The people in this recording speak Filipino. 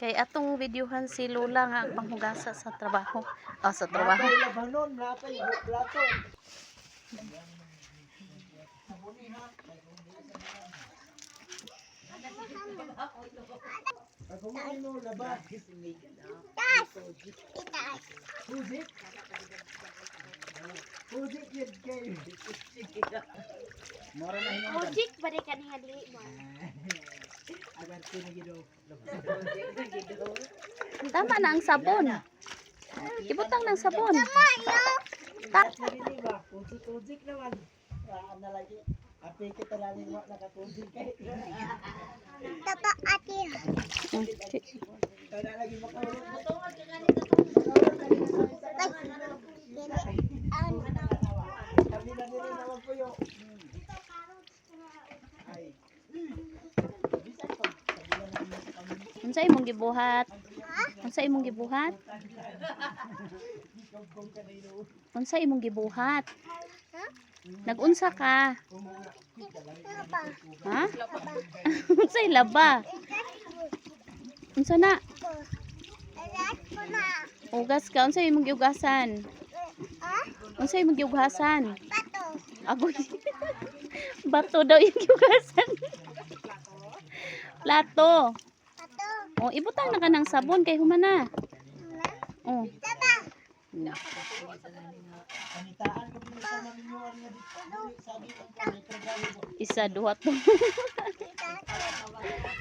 Kay atong videohan si Lola nga ang panghugasa sa trabaho. Ah, sa trabaho. Labanon, napay plato. Ojik ba ka niya dili mo? Tama na ang sabon. Ibutang ng sabon. Ta- Sarili ba? Puzik, puzik naman. Na lagi. Api kita lagi wa nakapuzik kay. Tata ati. Kada lagi makaulit. Kami na diri naman po yo. Unsa imong gibuhat? Unsa imong gibuhat? Unsa imong gibuhat? Nagunsa ka? Ha? Unsay laba? Unsa na? Ugas ka, unsa imong giugasan? Unsa imong giugasan? Agoy. Bato daw yung giugasan. Plato. O, ibutang na ka ng sabon kay humana. Oh. Ko. Isa, duha, to.